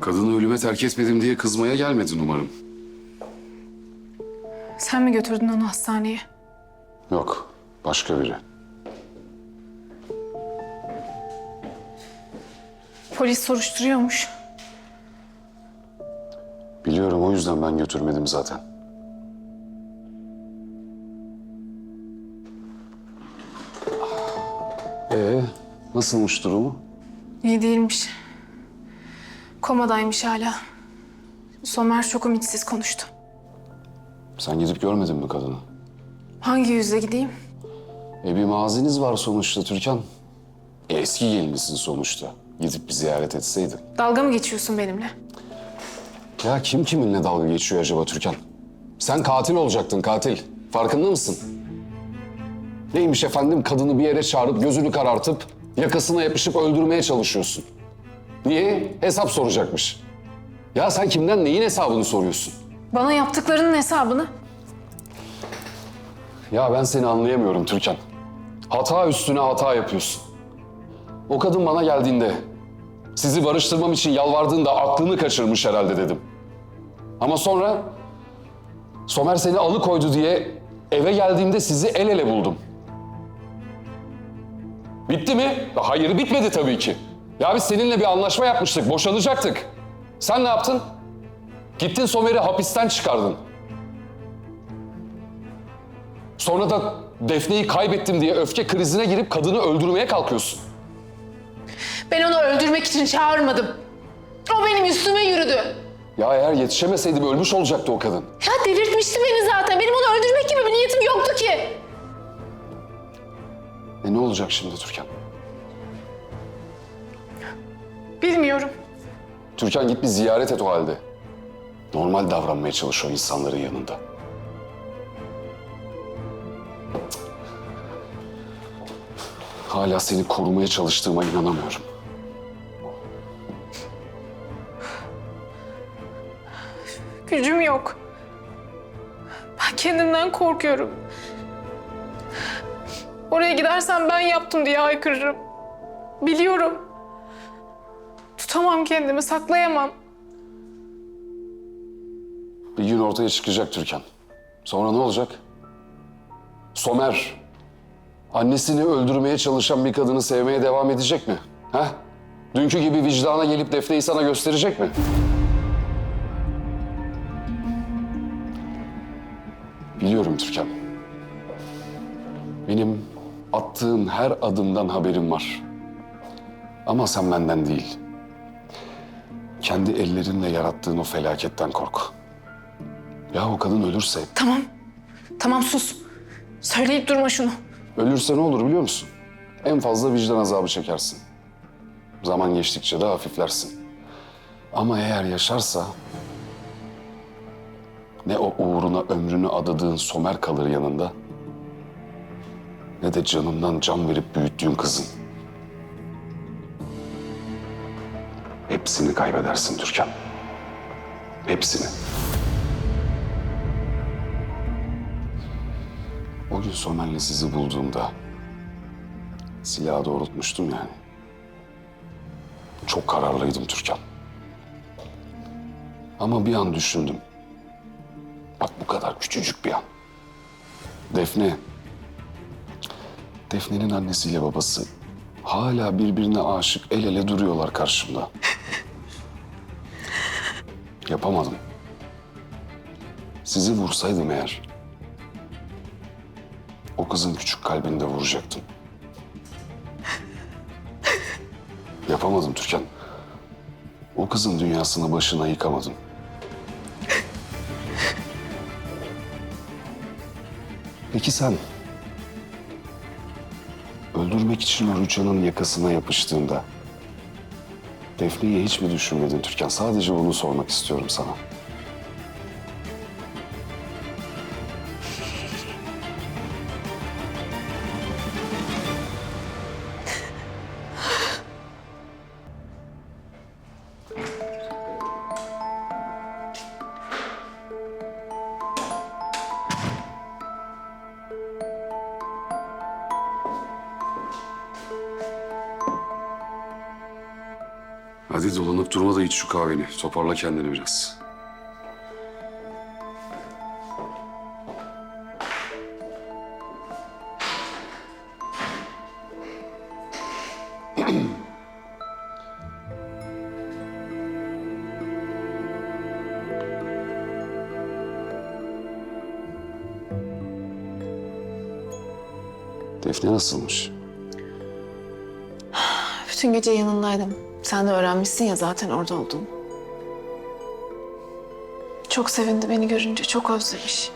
Kadını ölüme terk etmedim diye kızmaya gelmedin umarım. Sen mi götürdün onu hastaneye? Yok, başka biri. Polis soruşturuyormuş. Biliyorum o yüzden ben götürmedim zaten. Ee, nasılmış durumu? İyi değilmiş. Komadaymış hala. Somer çok ümitsiz konuştu. Sen gidip görmedin mi kadını? Hangi yüzle gideyim? E bir maziniz var sonuçta Türkan. E, eski gelmişsin sonuçta. Gidip bir ziyaret etseydin. Dalga mı geçiyorsun benimle? Ya kim kiminle dalga geçiyor acaba Türkan? Sen katil olacaktın katil. Farkında mısın? Neymiş efendim kadını bir yere çağırıp gözünü karartıp yakasına yapışıp öldürmeye çalışıyorsun. Niye? Hesap soracakmış. Ya sen kimden neyin hesabını soruyorsun? Bana yaptıklarının hesabını. Ya ben seni anlayamıyorum Türkan. Hata üstüne hata yapıyorsun. O kadın bana geldiğinde, sizi barıştırmam için yalvardığında aklını kaçırmış herhalde dedim. Ama sonra Somer seni alıkoydu diye eve geldiğimde sizi el ele buldum. Bitti mi? Hayır bitmedi tabii ki. Ya biz seninle bir anlaşma yapmıştık, boşanacaktık. Sen ne yaptın? Gittin Somer'i hapisten çıkardın. Sonra da Defne'yi kaybettim diye öfke krizine girip kadını öldürmeye kalkıyorsun. Ben onu öldürmek için çağırmadım. O benim üstüme yürüdü. Ya eğer yetişemeseydim ölmüş olacaktı o kadın. Ya delirtmişti beni zaten. Benim onu öldürmek gibi bir niyetim yoktu ki. E ne olacak şimdi Türkan? Bilmiyorum. Türkan git bir ziyaret et o halde. Normal davranmaya çalış o insanların yanında. Hala seni korumaya çalıştığıma inanamıyorum. Gücüm yok. Ben kendimden korkuyorum. Oraya gidersem ben yaptım diye haykırırım. Biliyorum. Tutamam kendimi, saklayamam. Bir gün ortaya çıkacak Türkan. Sonra ne olacak? Somer, annesini öldürmeye çalışan bir kadını sevmeye devam edecek mi? Ha? Dünkü gibi vicdana gelip Defne'yi sana gösterecek mi? Biliyorum Türkan. Benim attığım her adımdan haberim var. Ama sen benden değil. Kendi ellerinle yarattığın o felaketten kork. Ya o kadın ölürse, Tamam. Tamam sus. Söyleyip durma şunu. ölürse ne olur biliyor musun? En fazla vicdan azabı çekersin. Zaman geçtikçe de hafiflersin. Ama eğer yaşarsa ne o uğruna ömrünü adadığın Somer kalır yanında ne de canından can verip büyüttüğün kızın. Hepsini kaybedersin Türkan. Hepsini. O gün Somer'le sizi bulduğumda silahı doğrultmuştum yani. Çok kararlıydım Türkan. Ama bir an düşündüm. Bak bu kadar küçücük bir an. Defne. Defne'nin annesiyle babası hala birbirine aşık el ele duruyorlar karşımda. Yapamadım. Sizi vursaydım eğer o kızın küçük kalbini de vuracaktım. Yapamadım Türkan. O kızın dünyasını başına yıkamadım. Peki sen... Öldürmek için Rüçhan'ın yakasına yapıştığında... Defne'yi hiç mi düşünmedin Türkan? Sadece bunu sormak istiyorum sana. Hadi dolanıp durma da iç şu kahveni. Toparla kendini biraz. Defne nasılmış? Bütün gece yanındaydım. Sen de öğrenmişsin ya zaten orada olduğumu. Çok sevindi beni görünce, çok özlemiş.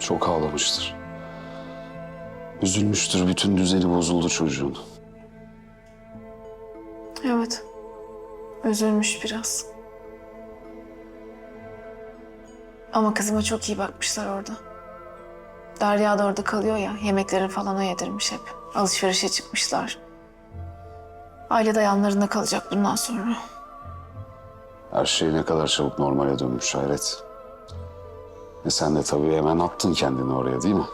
Çok ağlamıştır. Üzülmüştür, bütün düzeni bozuldu çocuğun. Evet, üzülmüş biraz. Ama kızıma çok iyi bakmışlar orada. Derya da orada kalıyor ya, yemeklerini falan o yedirmiş hep. Alışverişe çıkmışlar. Aile de yanlarında kalacak bundan sonra. Her şey ne kadar çabuk normale dönmüş hayret. E sen de tabii hemen attın kendini oraya değil mi?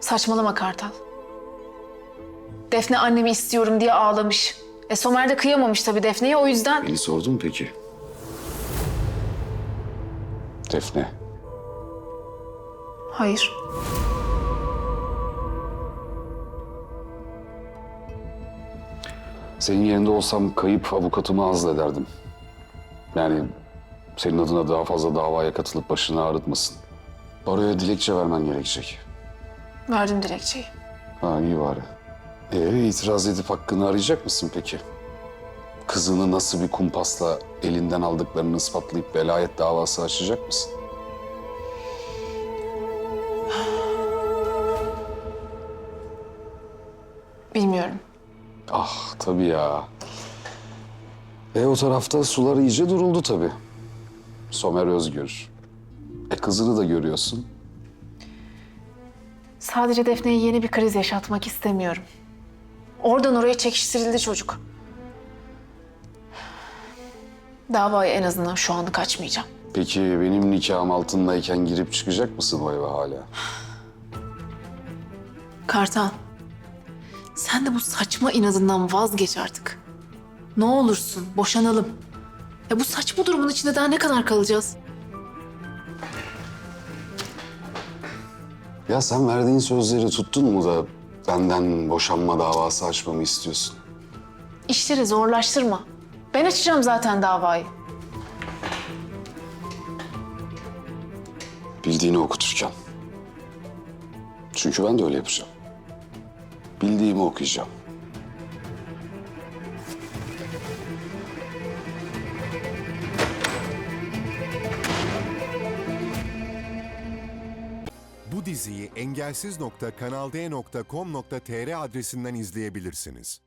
Saçmalama Kartal. Defne annemi istiyorum diye ağlamış. E Somer de kıyamamış tabii Defne'ye o yüzden. Beni sordun mu peki? Defne. Hayır. Senin yerinde olsam kayıp avukatımı azlederdim. Yani senin adına daha fazla davaya katılıp başını ağrıtmasın. Baroya dilekçe vermen gerekecek. Verdim dilekçeyi. Ha iyi bari. Ee, itiraz edip hakkını arayacak mısın peki? Kızını nasıl bir kumpasla elinden aldıklarını ispatlayıp velayet davası açacak mısın? Tabii ya. E o tarafta sular iyice duruldu tabii. Somer Özgür. E kızını da görüyorsun. Sadece Defne'ye yeni bir kriz yaşatmak istemiyorum. Oradan oraya çekiştirildi çocuk. Davaya en azından şu anlık açmayacağım. Peki benim nikahım altındayken girip çıkacak mısın o eve hala? Kartal, sen de bu saçma inadından vazgeç artık. Ne olursun boşanalım. Ya bu saçma durumun içinde daha ne kadar kalacağız? Ya sen verdiğin sözleri tuttun mu da benden boşanma davası açmamı istiyorsun? İşleri zorlaştırma. Ben açacağım zaten davayı. Bildiğini okuturken. Çünkü ben de öyle yapacağım. Bildiğimi okuyacağım. Bu diziyi engelsiz.kanalde.com.tr adresinden izleyebilirsiniz.